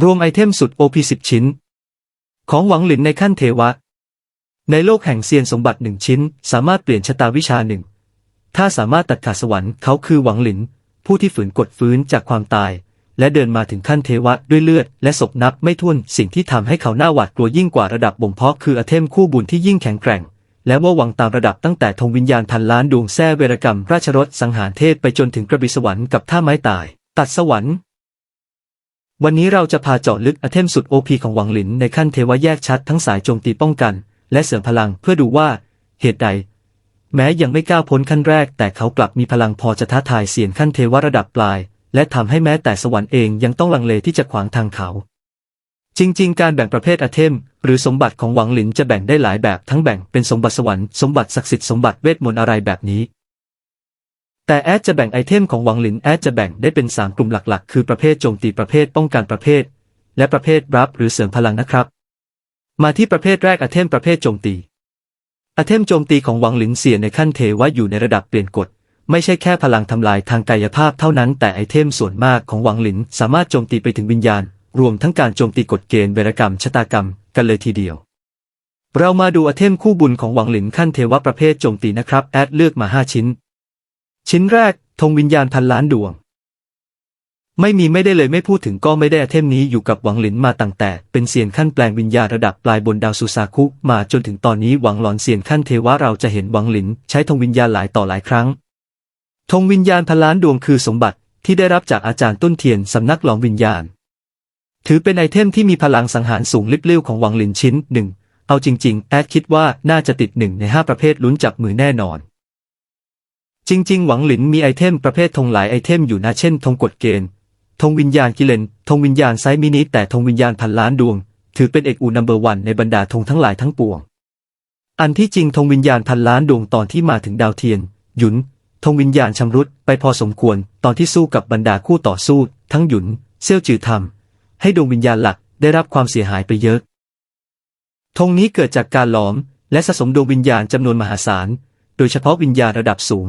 รวมไอเทมสุด OP 10ชิ้น ของหวังหลินในขั้นเทวะ ในโลกแห่งเซียนสมบัติหนึ่งชิ้น สามารถเปลี่ยนชะตาวิชาหนึ่ง ถ้าสามารถตัดขาดสวรรค์เขาคือหวังหลิน ผู้ที่ฝืนกดฟื้นจากความตาย และเดินมาถึงขั้นเทวะด้วยเลือด และศพนับไม่ถ้วนสิ่งที่ทำให้เขาหน้าหวาดกลัวยิ่งกว่าระดับบ่มเพาะคืออเทมคู่บุญที่ยิ่งแข็งแกร่ง และว่าวังตามระดับตั้งแต่ธงวิญญาณพันล้านดวงแท้เวรกรรม ราชรถสังหารเทพไปจนถึงกระบี่สวรรค์กับท่าไม้ตาย ตัดสวรรค์ วันนี้เราจะพาเจาะลึกอเทมสุดโอพีของหวังหลินในขั้นเทวะแยกชัดทั้งสายโจมตีป้องกัน และเสริมพลังเพื่อดูว่า เหตุใด แม้ยังไม่ก้าวพ้นขั้นแรก แต่เขากลับมีพลังพอจะท้าทายเสียนขั้นเทวะระดับปลาย และทำให้แม้แต่สวรรค์เองยังต้องลังเลที่จะขวางทางเขา จริง ๆ การแบ่งประเภทอเทม หรือสมบัติของหวังหลินจะแบ่งได้หลายแบบทั้งแบ่งเป็นสมบัติสวรรค์สมบัติศักดิ์สิทธิ์สมบัติเวทมนต์อะไรแบบนี้ แต่แอดจะแบ่งไอเทมของหวังหลินแอดจะแบ่งได้เป็น 3 กลุ่มหลักๆ คือประเภทโจมตีประเภทป้องกันประเภท และประเภทรับหรือเสริมพลังนะครับ มาที่ประเภทแรกไอเทมประเภทโจมตีไอเทมโจมตีของหวังหลินเสียในขั้นเทว่าอยู่ในระดับเปลี่ยนกฎไม่ใช่แค่พลังทำลายทางกายภาพเท่านั้น แต่ไอเทมส่วนมากของหวังหลินสามารถโจมตีไปถึงวิญญาณ รวมทั้งการโจมตีกฎเกณฑ์เวรกรรมชะตากรรมกันเลยทีเดียว เรามาดูไอเทมคู่บุญของหวังหลินขั้นเทวะประเภทโจมตีนะครับแอดเลือกมา 5 ชิ้น ชิ้นแรกธงวิญญาณพันล้านดวง ไม่มีไม่ได้เลยไม่พูดถึงก็ไม่ได้เทมนี้อยู่กับหวังหลินมาตั้งแต่ เป็นเซียนขั้นแปลงวิญญาณระดับปลายบนดาวสุสาคุมาจนถึงตอนนี้หวังหลอนเซียนขั้นเทวะเราจะเห็นหวังหลินใช้ธงวิญญาณหลายต่อหลายครั้งธงวิญญาณพันล้านดวงคือสมบัติที่ได้รับจากอาจารย์ต้นเทียนสำนักหลอมวิญญาณ ถือเป็นไอเทมที่มีพลังสังหารสูงลิบเลิ่วของหวังหลินชิ้นหนึ่งเอาจริง ๆ แอดคิดว่าน่าจะติดหนึ่งในห้าประเภทลุ้นจับมือแน่นอน จริง ๆ หวังหลินมีไอเทมประเภทธงหลายไอเทมอยู่นะเช่นธงกฎเกณฑ์ธงวิญญาณกิเลนธงวิญญาณไซมินิแต่ธงวิญญาณพันล้านดวง ถือเป็นเอกอูนัมเบอร์วันในบรรดาธงทั้งหลายทั้งปวง อันที่จริงธงวิญญาณพันล้านดวงตอนที่มาถึงดาวเทียน หยุนธงวิญญาณชำรุดไปพอสมควร ตอนที่สู้กับบรรดาคู่ต่อสู้ ทั้งหยุนเซี่ยวจือทำให้ดวงวิญญาณหลักได้รับความเสียหายไปเยอะธงนี้เกิดจากการหลอม และสะสมดวงวิญญาณจำนวนมหาศาล โดยเฉพาะวิญญาณระดับสูง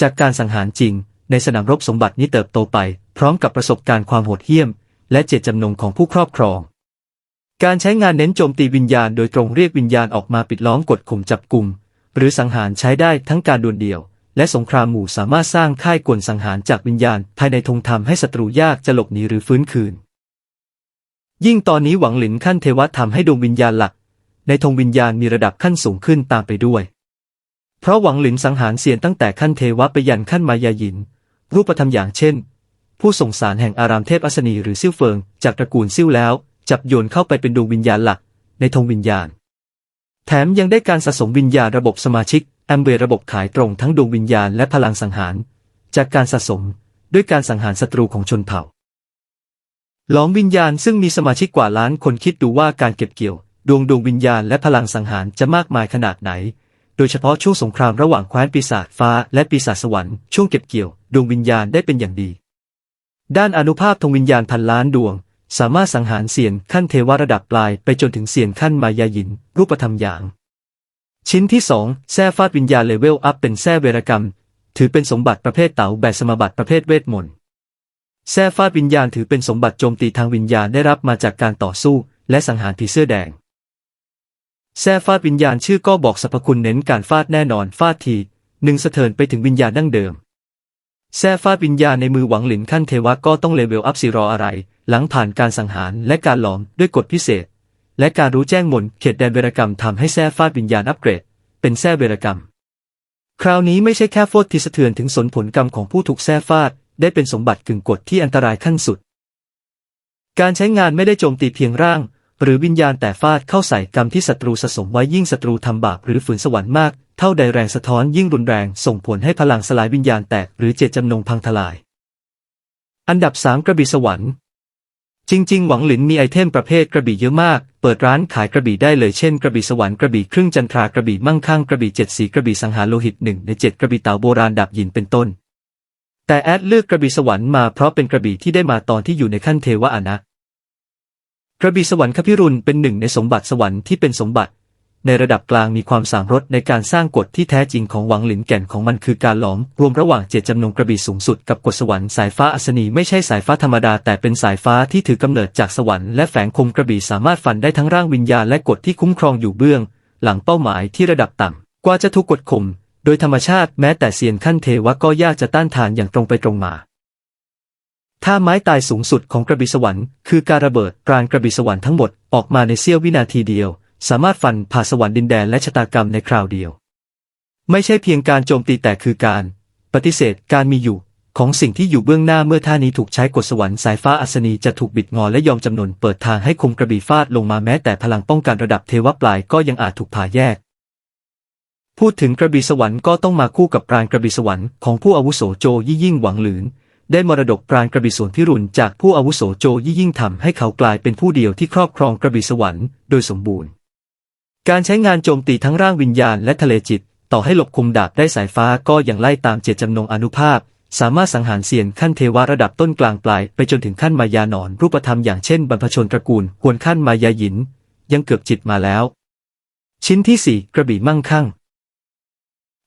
จากการสังหารจริง ในสนามรบสมบัตินี้เติบโตไป พร้อมกับประสบการณ์ความโหดเหี้ยม และเจตจำนงของผู้ครอบครอง การใช้งานเน้นโจมตีวิญญาณ โดยตรงเรียกวิญญาณออกมาปิดล้อมกดข่มจับกลุ่มหรือสังหารใช้ได้ทั้งการดวลเดี่ยว และสงครามหมู่สามารถสร้างค่ายกลสังหารจากวิญญาณ ภายในธงทำให้ศัตรูยากจะหลบหนีหรือฟื้นคืน ยิ่งตอนนี้หวังหลินขั้นเทวะทำให้ดวงวิญญาณหลัก ในธงวิญญาณมีระดับขั้นสูงขึ้นตามไปด้วย เพราะหวังหลินสังหารเสียนตั้งแต่ขั้นเทวะไปยันขั้นมายาหยิน รูปธรรมอย่างเช่น ผู้ส่งสารแห่งอารามเทพอัศนีหรือซิ่วเฟิง จากตระกูลซิ่วแล้ว จับโยนเข้าไปเป็นดวงวิญญาณหลัก ในธงวิญญาณ แถมยังได้การสะสมวิญญาณระบบสมาชิกแอมเบระบบขายตรงทั้งดวงวิญญาณและพลังสังหาร จากการสะสมด้วยการสังหารศัตรูของชนเผ่าหลอมวิญญาณซึ่งมีสมาชิกกว่าล้านคนคิดดูว่าการเก็บเกี่ยว ดวงดวงวิญญาณและพลังสังหารจะมากมายขนาดไหน ดยเฉพาะช่วงสงครามระหว่างแคว้นปีศาจฟ้าและปีศาจสวรรค์ช่วงเก็บเกี่ยวดวงวิญญาณได้เป็นอย่างดี ด้านอนุภาพธงวิญญาณพันล้านดวง สามารถสังหารเสียนขั้นเทวระดับปลายไปจนถึงเสียนขั้นมายาหยิน รูปธรรมอย่าง ชิ้นที่สองแท้ฟาดวิญญาณเลเวลอัพเป็นแท้เวรกรรม ถือเป็นสมบัติประเภทเต๋าแบบสมบัติประเภทเวทมนต์แท้ฟาดวิญญาณถือเป็นสมบัติโจมตีทางวิญญาณได้รับมาจากการต่อสู้ และสังหารผีเสื้อแดง แท้ฟาดวิญญาณชื่อก็บอกสรรพคุณเน้นการฟาดแน่นอนฟาดทีหนึ่งสะเทินไปถึงวิญญาณดั้งเดิมแท้ฟาดวิญญาณในมือหวังหลินขั้นเทวะก็ต้องเลเวลอัพสิรออะไร หลังผ่านการสังหารและการหลอมด้วยกฎพิเศษ และการรู้แจ้งมนเขตแดนเวรกรรมทำให้แท้ฟาดวิญญาณอัปเกรด เป็นแท้เวรกรรม คราวนี้ไม่ใช่แค่โฟดที่สะเทือนถึงสนผลกรรมของผู้ถูกแท้ฟาด ได้เป็นสมบัติกึ่งกฎที่อันตรายขั้นสุด การใช้งานไม่ได้โจมตีเพียงร่าง หรือวิญญาณแต่ฟาดเข้าใส่กรรมที่ศัตรูสะสมไว้ยิ่งศัตรูทำบาปหรือฝืนสวรรค์มาก เท่าใดแรงสะท้อนยิ่งรุนแรงส่งผลให้พลังสลายวิญญาณแตกหรือเจตจำนงพังทลาย อันดับ3กระบี่สวรรค์ จริง ๆ หวังหลินมีไอเทมประเภทกระบี่เยอะมาก เปิดร้านขายกระบี่ได้เลยเช่นกระบี่สวรรค์กระบี่ครึ่งจันทรากระบี่มั่งคั่งกระบี่เจ็ดสีกระบี่สังหารโลหิตหนึ่งในเจ็ดกระบี่เต่าโบราณดับหยินเป็นต้น แต่แอดเลือกกระบี่สวรรค์มาเพราะเป็นกระบี่ที่ได้มาตอนที่อยู่ในขั้นเทวะอานะ กระบี่สวรรค์คพิรุณเป็นหนึ่งในสมบัติสวรรค์ที่เป็นสมบัติ ในระดับกลางมีความสามรถในการสร้างกฎที่แท้จริงของหวังหลินแก่นของมันคือการหลอมรวมระหว่างเจตจำนงกระบี่สูงสุดกับกฎสวรรค์สายฟ้าอัศนีไม่ใช่สายฟ้าธรรมดาแต่เป็นสายฟ้าที่ถือกำเนิดจากสวรรค์และแฝงคมกระบี่สามารถฟันได้ทั้งร่างวิญญาณและกฎที่คุ้มครองอยู่เบื้อง หลังเป้าหมายที่ระดับต่ำกว่าจะถูกกดข่มโดยธรรมชาติแม้แต่เซียนขั้นเทวะก็ยากจะต้านทานอย่างตรงไปตรงมา ถ้าไม้ตายสูงสุดของกระบี่สวรรค์คือการระเบิดปราณกระบี่สวรรค์ทั้งหมดออกมาในเสี้ยววินาทีเดียว สามารถฟันผ่าสวรรค์ดินแดนและชะตากรรมในคราวเดียว ไม่ใช่เพียงการโจมตีแต่คือการ ปฏิเสธการมีอยู่ ของสิ่งที่อยู่เบื้องหน้าเมื่อท่านี้ถูกใช้กดสวรรค์สายฟ้าอัศนีจะถูกบิดงอและยอมจำนนเปิดทางให้คมกระบี่ฟาดลงมาแม้แต่พลังป้องกันระดับเทวปลายก็ยังอาจถูกผ่าแยกพูดถึงกระบี่สวรรค์ก็ต้องมาคู่กับปราณกระบี่สวรรค์ของผู้อาวุโสโจยี่ยิ่งหวังหลืน ได้มรดกปราณกระบี่สวนพิรุณจากผู้อาวุโสโจยี่ยิ่งทำให้เขากลายเป็นผู้เดียวที่ครอบครองกระบี่สวรรค์โดยสมบูรณ์ การใช้งานโจมตีทั้งร่างวิญญาณและทะเลจิต ต่อให้หลบคุมดาบได้สายฟ้าก็ยังไล่ตามเจตจำนงอนุภาพ สามารถสังหารเสียนขั้นเทวระดับต้นกลางปลายไปจนถึงขั้นมายานอนรูปธรรมอย่างเช่นบรรพชนตระกูลหวนขั้นมายาหยิน ยังเกือบจิตมาแล้ว ชิ้นที่สี่กระบี่มั่งคั่ง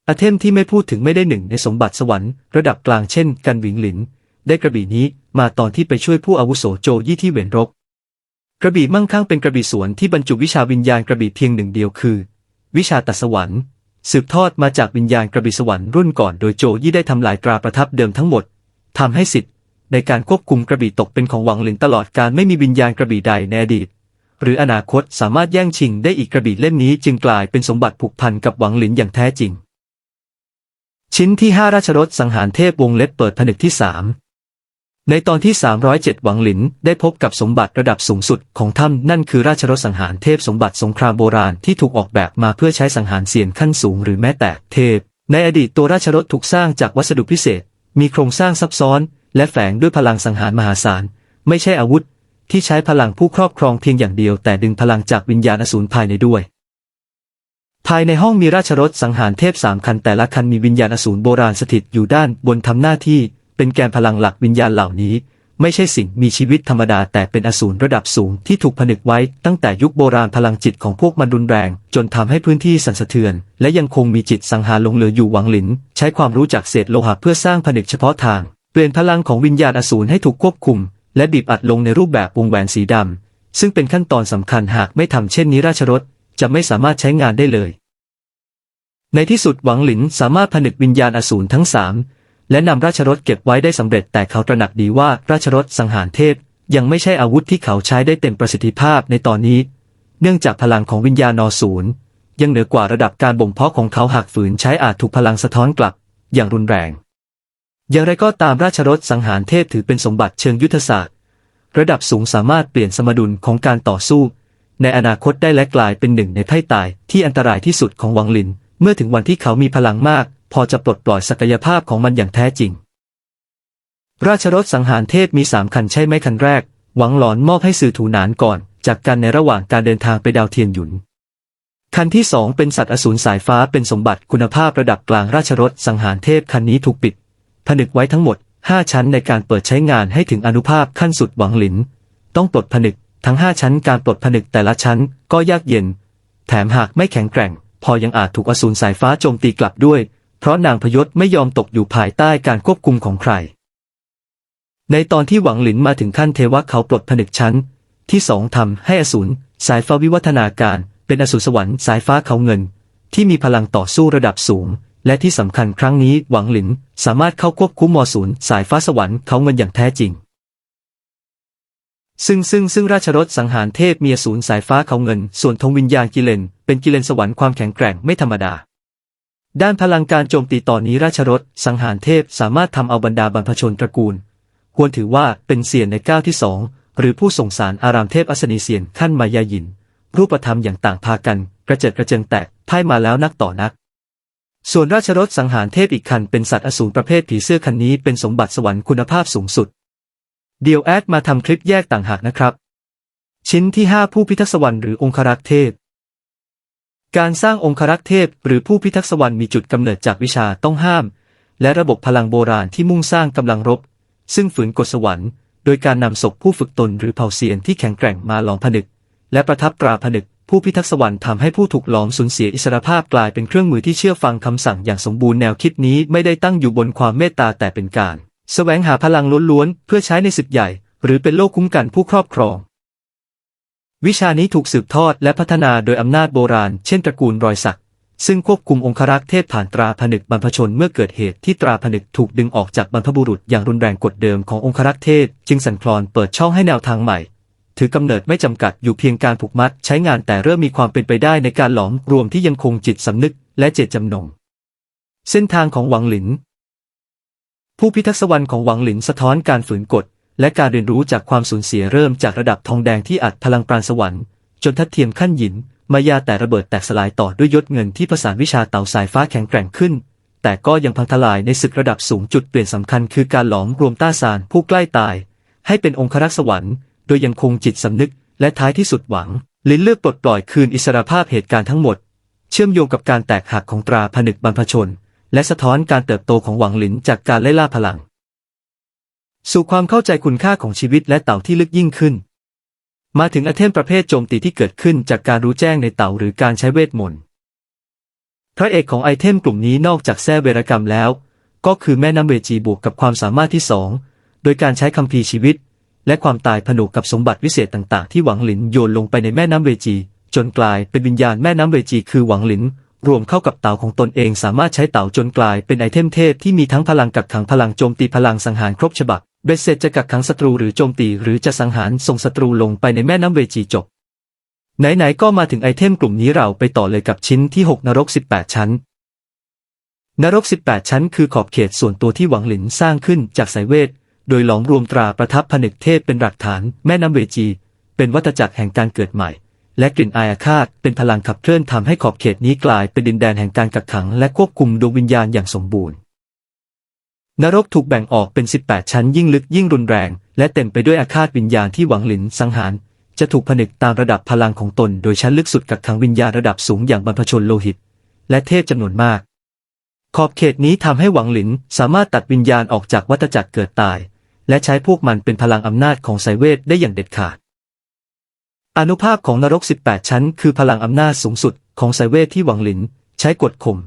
อาเทมที่ไม่พูดถึงไม่ได้หนึ่งในสมบัติสวรรค์ระดับกลางเช่นกันหวิงหลิน ได้กระบี่นี้มาตอนที่ไปช่วยผู้อาวุโสโจยี่ที่เหวียนรก กระบี่มั่งคั่งเป็นกระบี่สวนที่บรรจุวิชาวิญญาณกระบี่เพียงหนึ่งเดียวคือ วิชาตัดสวรรค์ สืบทอดมาจากวิญญาณกระบี่สวรรค์รุ่นก่อนโดยโจยี่ได้ทำลายตราประทับเดิมทั้งหมดทำให้สิทธิ์ในการควบคุมกระบี่ตกเป็นของหวังหลินตลอดการไม่มีวิญญาณกระบี่ใดในอดีต หรืออนาคตสามารถแย่งชิงได้อีกกระบี่เล่มนี้จึงกลายเป็นสมบัติผูกพันกับหวังหลินอย่างแท้จริง ชิ้นที่ 5 ราชรถสังหารเทพวงเล็บเปิดผนึกที่ 3 ในตอนที่ 307 หวังหลินได้พบกับสมบัติระดับสูงสุดของถ้ำนั่นคือราชรถสังหารเทพสมบัติสงครามโบราณที่ถูกออกแบบมาเพื่อใช้สังหารเสียนขั้นสูงหรือแม้แต่เทพ ในอดีตตัวราชรถถูกสร้างจากวัสดุพิเศษ มีโครงสร้างซับซ้อน และแฝงด้วยพลังสังหารมหาศาล ไม่ใช่อาวุธ ที่ใช้พลังผู้ครอบครองเพียงอย่างเดียวแต่ดึงพลังจากวิญญาณอสูรภายในด้วย ภายในห้องมีราชรถสังหารเทพสามคันแต่ละคันมีวิญญาณอสูรโบราณสถิตอยู่ด้านบนทำหน้าที่ เป็นแกนพลังหลักวิญญาณเหล่านี้ ไม่ใช่สิ่งมีชีวิตธรรมดาแต่เป็นอสูรระดับสูงที่ถูกผนึกไว้ ตั้งแต่ยุคโบราณพลังจิตของพวกมันรุนแรง จนทำให้พื้นที่สั่นสะเทือน และยังคงมีจิตสังหารลงเหลืออยู่หวังหลิน ใช้ความรู้จากเศษโลหะเพื่อสร้างผนึกเฉพาะทาง เปลี่ยนพลังของวิญญาณอสูรให้ถูกควบคุม และบีบอัดลงในรูปแบบวงแหวนสีดำซึ่งเป็นขั้นตอนสำคัญหากไม่ทำเช่นนี้ราชรถ จะไม่สามารถใช้งานได้เลย ในที่สุดหวังหลินสามารถผนึกวิญญาณอสูรทั้งสามและนำราชรถเก็บไว้ได้สำเร็จแต่เขาตระหนักดีว่าราชรถสังหารเทพ ยังไม่ใช่อาวุธที่เขาใช้ได้เต็มประสิทธิภาพในตอนนี้ เนื่องจากพลังของวิญญาณอศูนย์ยังเหนือกว่าระดับการบ่มเพาะของเขาหากฝืนใช้อาจถูกพลังสะท้อนกลับ อย่างรุนแรง อย่างไรก็ตามราชรถสังหารเทพถือเป็นสมบัติเชิงยุทธศาสตร์ ระดับสูงสามารถเปลี่ยนสมดุลของการต่อสู้ ในอนาคตได้และกลายเป็นหนึ่งในไพ่ตายที่อันตรายที่สุดของวังลิน เมื่อถึงวันที่เขามีพลังมาก พอจะปลดปล่อยศักยภาพของมันอย่างแท้จริง ราชรถสังหารเทพมีสามคันใช่ไหมคันแรก หวังหลอนมอบให้สื่อถูหนานก่อน จากกันในระหว่างการเดินทางไปดาวเทียนหยุนคันที่สองเป็นสัตว์อสูรสายฟ้าเป็นสมบัติคุณภาพระดับกลางราชรถสังหารเทพคันนี้ถูกปิด ผนึกไว้ทั้งหมด 5 ชั้นในการเปิดใช้งานให้ถึงอนุภาพขั้นสุดหวังหลิน ต้องปลดผนึก ทั้ง 5 ชั้นการปลดผนึกแต่ละชั้นก็ยากเย็น แถมหากไม่แข็งแกร่ง พอยังอาจถูกอสูรสายฟ้าโจมตีกลับด้วย เพราะนางพยศไม่ยอมตกอยู่ภายใต้การควบคุมของใคร ในตอนที่หวังหลินมาถึงขั้นเทวะเขาปลดผนึกชั้น ที่สองทำให้อสูรสายฟ้าวิวัฒนาการ เป็นอสูรสวรรค์สายฟ้าเขาเงิน ที่มีพลังต่อสู้ระดับสูง และที่สำคัญครั้งนี้หวังหลินสามารถเข้าควบคุมมอสูรสายฟ้าสวรรค์เขาเงินอย่างแท้จริง ซึ่งซึ่งซึ่งราชรถสังหารเทพมีอสูรสายฟ้าเขาเงิน ส่วนธงวิญญาณกิเลน เป็นกิเลนสวรรค์ความแข็งแกร่งไม่ธรรมดา ด้านพลังการโจมตีตอนนี้ราชรถสังหารเทพสามารถทำเอาบรรดาบรรพชนตระกูล ควรถือว่าเป็นเสียนในก้าวที่สองหรือผู้ส่งสารอารามเทพอัศนีเสียนขั้นมายายิน รูปธรรมอย่างต่างพากัน กระเจิดกระเจิงแตกพ่ายมาแล้วนักต่อนัก ส่วนราชรถสังหารเทพอีกคันเป็นสัตว์อสูรประเภทผีเสื้อคันนี้เป็นสมบัติสวรรค์คุณภาพสูงสุด เดียวแอดมาทำคลิปแยกต่างหากนะครับ ชิ้นที่ 5 ผู้พิทักษ์สวรรค์หรือองครักษ์เทพ การสร้างองครักษ์เทพ หรือผู้พิทักษ์สวรรค์มีจุดกำเนิดจากวิชาต้องห้าม และระบบพลังโบราณที่มุ่งสร้างกำลังรบ ซึ่งฝืนกฎสวรรค์ โดยการนำศพผู้ฝึกตนหรือเผ่าเซียนที่แข็งแกร่งมาลองผนึก และประทับตราผนึก ผู้พิทักษ์สวรรค์ทำให้ผู้ถูกหลอมสูญเสียอิสรภาพกลายเป็นเครื่องมือที่เชื่อฟังคำสั่งอย่างสมบูรณ์แนวคิดนี้ไม่ได้ตั้งอยู่บนความเมตตาแต่เป็นการ แสวงหาพลังล้วนๆ เพื่อใช้ในศึกใหญ่ หรือเป็นโลกคุ้มกันผู้ครอบครอง วิชานี้ถูกสืบทอดและพัฒนาโดยอำนาจโบราณ เช่นตระกูลรอยสัก ซึ่งควบคุมองครักษ์เทพผ่านตราผนึกบรรพชนเมื่อเกิดเหตุที่ตราผนึกถูกดึงออกจากบรรพบุรุษอย่างรุนแรงกฎเดิมขององครักษ์เทพจึงสั่นคลอนเปิดช่องให้แนวทางใหม่ ถือกำเนิดไม่จำกัดอยู่เพียงการผูกมัดใช้งานแต่เริ่มมีความเป็นไปได้ในการหลอมรวมที่ยังคงจิตสำนึกและเจตจำนง เส้นทางของหวังหลิน ผู้พิทักษ์สวรรค์ของหวังหลินสะท้อนการฝืนกฎ และการเรียนรู้จากความสูญเสียเริ่มจากระดับทองแดงที่อัดพลังปราณสวรรค์จนทัดเทียมขั้นหยิน มายาแต่ระเบิดแตกสลายต่อด้วยยศเงินที่ประสานวิชาเต่าสายฟ้าแข็งแกร่งขึ้น แต่ก็ยังพังทลายในศึกระดับสูงจุดเปลี่ยนสำคัญคือการหลอมรวมต้าซานผู้ใกล้ตาย ให้เป็นองครักษ์สวรรค์ โดยยังคงจิตสำนึก และท้ายที่สุดหวัง ลินเลือกปลดปล่อยคืนอิสรภาพเหตุการณ์ทั้งหมด เชื่อมโยงกับการแตกหักของตราผนึกบรรพชน และสะท้อนการเติบโตของหวังหลินจากการไล่ล่าพลัง สู่ความเข้าใจคุณค่าของชีวิตและเต่าที่ลึกยิ่งขึ้น มาถึงไอเทมประเภทโจมตีที่เกิดขึ้นจากการรู้แจ้งในเต่าหรือการใช้เวทมนต์พระเอกของไอเทมกลุ่มนี้นอกจากแท้เวรกรรมแล้ว ก็คือแม่น้ำเวจีบวกกับความสามารถที่สองโดยการใช้คัมภีชีวิต และความตายผนวกกับสมบัติวิเศษต่างๆ ที่หวังหลินโยนลงไปในแม่น้ำเวจี จนกลายเป็นวิญญาณแม่น้ำเวจีคือหวังหลิน รวมเข้ากับเต่าของตนเองสามารถใช้เต่าจนกลายเป็นไอเทมเทพที่มีทั้งพลังกักขังพลังโจมตีพลังสังหารครบฉบับเบสเสร็จจะกักขังศัตรูหรือโจมตีหรือจะสังหารส่งศัตรูลงไปในแม่น้ำเวจีจบ ไหนๆก็มาถึงไอเทมกลุ่มนี้เราไปต่อเลยกับชิ้นที่ 6 นรก 18 ชั้น นรก 18 ชั้น คือขอบเขตส่วนตัวที่หวังหลินสร้างขึ้นจากสายเวท โดยหลอมรวมตราประทับผนึกเทพเป็นหลักฐาน แม่น้ำเวจี เป็นวัฏจักรแห่งการเกิดใหม่ และกลิ่นอายอาฆาตเป็นพลังขับเคลื่อนทำให้ขอบเขตนี้กลายเป็นดินแดนแห่งการกักขังและควบคุมดวงวิญญาณอย่างสมบูรณ์ นรกถูกแบ่งออกเป็น 18 ชั้นยิ่งลึกยิ่งรุนแรง และเต็มไปด้วยอาฆาตวิญญาณที่หวังหลินสังหาร จะถูกผนึกตามระดับพลังของตน โดยชั้นลึกสุดกักขังวิญญาณระดับสูงอย่างบรรพชนโลหิต และเทพจำนวนมาก ขอบเขตนี้ทำให้หวังหลินสามารถตัดวิญญาณออกจากวัฏจักรเกิดตาย และใช้พวกมันเป็นพลังอำนาจของไสายเวทได้อย่างเด็ดขาด อนุภาพของนรก 18 ชั้น คือพลังอำนาจสูงสุดของไสายเวทที่หวังหลิน ใช้กดข่ม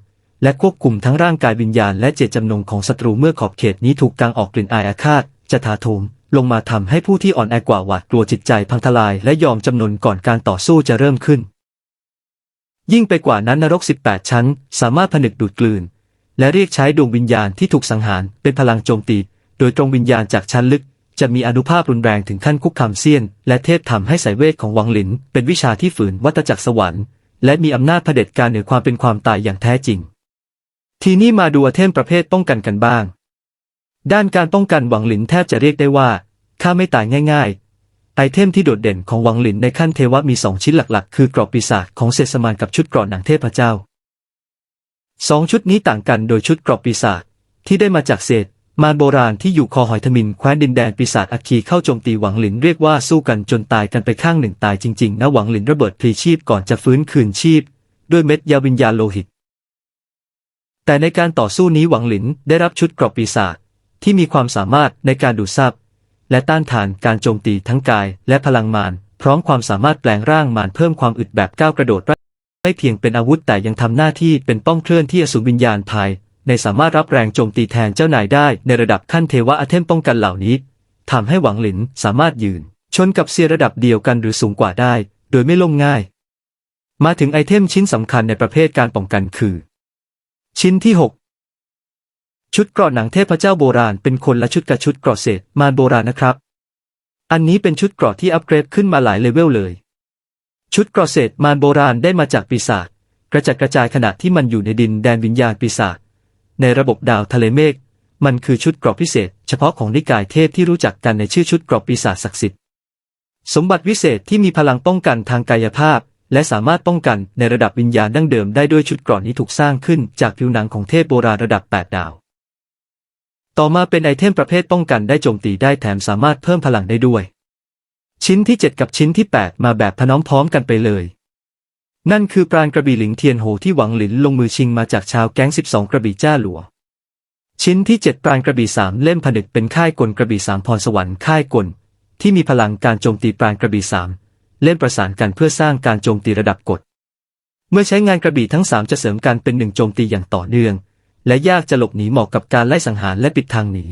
และควบคุมทั้งร่างกายวิญญาณและเจตจำนงของศัตรูเมื่อขอบเขตนี้ถูกกางออกกลิ่นอายอาฆาตจะถาโถมลงมาทำให้ผู้ที่อ่อนแอกว่าหวาดกลัวจิตใจพังทลายและยอมจำนนก่อนการต่อสู้จะเริ่มขึ้น ยิ่งไปกว่านั้นนรก 18 ชั้น สามารถผนึกดูดกลืน และเรียกใช้ดวงวิญญาณที่ถูกสังหารเป็นพลังโจมตี โดยตรงวิญญาณจากชั้นลึก จะมีอนุภาพรุนแรงถึงขั้นคุกคามเซียน และเทพทำให้สายเวทของวังหลิน เป็นวิชาที่ฝืนวัตจักรสวรรค์และมีอำนาจเผด็จการเหนือความเป็นความตายอย่างแท้จริง ทีนี้มาดูไอเทมประเภทป้องกันกันบ้าง ด้านการป้องกันหวังหลินแทบจะเรียกได้ว่าข้าไม่ตายง่ายๆ ไอเทมที่โดดเด่นของหวังหลินในขั้นเทวะมีสองชิ้นหลักๆ คือกรอบปีศาจของเศษสมานกับชุดกราะหนังเทพเจ้าสองชุดนี้ต่างกันโดยชุดกรอบปีศาจที่ได้มาจากเศษ มารโบราณที่อยู่คอหอยทมินแคว้นดินแดนปีศาจอัคคีเข้าโจมตีหวังหลินเรียกว่าสู้กันจนตายกันไปข้างหนึ่งตายจริงๆนะหวังหลินระเบิดพลีชีพก่อนจะฟื้นคืนชีพ ด้วยเม็ดยาวิญญาณโลหิต แต่ในการต่อสู้นี้หวังหลินได้รับชุดกรอบปีศาจที่มีความสามารถในการดูดซับและต้านทานการโจมตีทั้งกายและพลังมารพร้อมความสามารถแปลงร่างมารเพิ่มความอึดแบบก้าวกระโดดไม่เพียงเป็นอาวุธแต่ยังทำหน้าที่เป็นป้องเคลื่อนที่อสูรวิญญาณภาย ในสามารถรับแรงโจมตีแทนเจ้านายได้ในระดับขั้นเทวะอาเทมป้องกันเหล่านี้ทำให้หวังหลินสามารถยืน ชนกับเซียระดับเดียวกันหรือสูงกว่าได้ โดยไม่ล่มง่าย มาถึงไอเทมชิ้นสำคัญในประเภทการป้องกันคือ ชิ้นที่ 6 ชุดเกราะหนังเทพเจ้าโบราณเป็นคนละชุดกับชุดเกราะเศษมารโบราณนะครับ อันนี้เป็นชุดเกราะที่อัปเกรดขึ้นมาหลายเลเวลเลย ชุดเกราะเศษมารโบราณได้มาจากปีศาจกระจัดกระจายขณะที่มันอยู่ในดินแดนวิญญาณปีศาจ ในระบบดาวทะเลเมฆมันคือชุดเกราะพิเศษ เฉพาะของนิกายเทพที่รู้จักกันในชื่อชุดเกราะปีศาจศักดิ์สิทธิ์สมบัติวิเศษที่มีพลังป้องกันทางกายภาพ และสามารถป้องกันในระดับวิญญาณดั้งเดิมได้ด้วยชุดเกราะนี้ถูกสร้างขึ้นจากผิวหนังของเทพโบราณระดับ 8 ดาว ต่อมาเป็นไอเทมประเภทป้องกันได้โจมตีได้แถมสามารถเพิ่มพลังได้ด้วย ชิ้นที่ 7 กับชิ้นที่ 8 มาแบบพน้อมพร้อมกันไปเลย นั่นคือปราณกระบี่หลิงเทียนโหที่หวังหลินลงมือชิงมาจากชาวแก๊ง 12 กระบี่จ้าหลัว ชิ้นที่ 7 ปราณกระบี่สามเล่มผนึกเป็นค่ายกลกระบี่สามพรสวรรค์ค่ายกล ที่มีพลังการโจมตีปราณกระบี่สามเล่นประสานกันเพื่อสร้างการโจมตีระดับกด เมื่อใช้งานกระบี่ทั้งสามจะเสริมกันเป็นหนึ่งโจมตีอย่างต่อเนื่อง และยากจะหลบหนีเหมาะกับการไล่สังหารและปิดทางหนี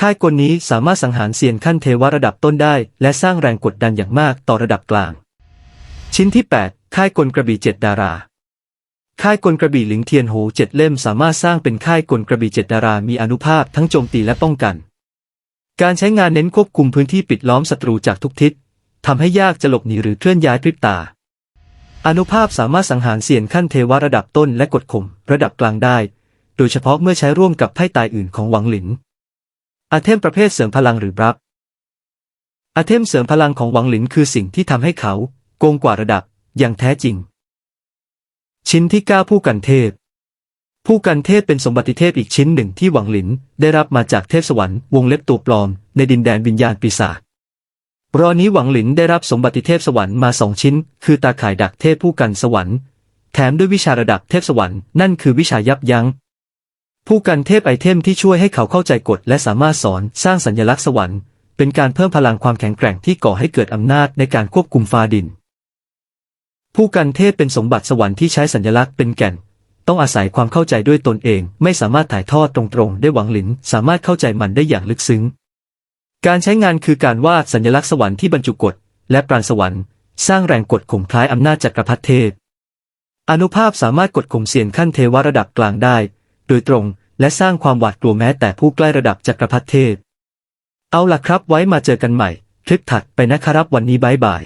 ค่ายกลนี้สามารถสังหารเซียนขั้นเทวะระดับต้นได้ และสร้างแรงกดดันอย่างมากต่อระดับกลาง ชิ้นที่ 8 ค่ายกลกระบี่เจ็ดดารา ค่ายกลกระบี่หลิงเทียนโหเจ็ดเล่มสามารถสร้างเป็นค่ายกลกระบี่เจ็ดดารา มีอนุภาพทั้งโจมตีและป้องกัน การใช้งานเน้นควบคุมพื้นที่ปิดล้อมศัตรูจากทุกทิศทำให้ยากจะหลบหนีหรือเคลื่อนย้ายพริบตา อนุภาพสามารถสังหารเสียนขั้นเทวะระดับต้นและกดข่มระดับกลางได้ โดยเฉพาะเมื่อใช้ร่วมกับไพ่ตายอื่นของหวังหลิน อาเทมประเภทเสริมพลังหรือรับอาเทมเสริมพลังของหวังหลินคือสิ่งที่ทำให้เขา โกงกว่าระดับ อย่างแท้จริง ชิ้นที่ 9 ผู้กันเทพ ผู้กันเทพเป็นสมบัติเทพอีกชิ้นหนึ่งที่หวังหลิน ได้รับมาจากเทพสวรรค์วงเล็บตัวปลอม ในดินแดนวิญญาณปีศาจรอนี้หวังหลินได้รับสมบัติเทพสวรรค์มาสองชิ้น คือตาข่ายดักเทพผู้กันสวรรค์ แถมด้วยวิชาระดับเทพสวรรค์นั่นคือวิชายับยัง้งผู้กันเทพไอเทมที่ช่วยให้เขาเข้าใจกฎและสามารถสอนสร้างสัญลักษณ์สวรรค์ เป็นการเพิ่มพลังความแข็งแกร่งที่ก่อให้เกิดอำนาจในการควบคุมฟ้าดิน ผู้กันเทพเป็นสมบัติสวรรค์ที่ใช้สัญลักษณ์เป็นแก่น ต้องอาศัยความเข้าใจด้วยตนเอง ไม่สามารถถ่ายทอดตรงๆ ได้หวังหลิน สามารถเข้าใจมันได้อย่างลึกซึ้ง การใช้งานคือการวาดสัญลักษณ์สวรรค์ที่บรรจุกฎและปราณสวรรค์ สร้างแรงกดข่มคล้ายอำนาจจักรพรรดิเทพอนุภาพสามารถกดข่มเสียนขั้นเทวระดับกลางได้ โดยตรงและสร้างความหวาดกลัวแม้แต่ผู้ใกล้ระดับจักรพรรดิเทพ เอาล่ะครับไว้มาเจอกันใหม่ คลิปถัดไปนะครับวันนี้บายบาย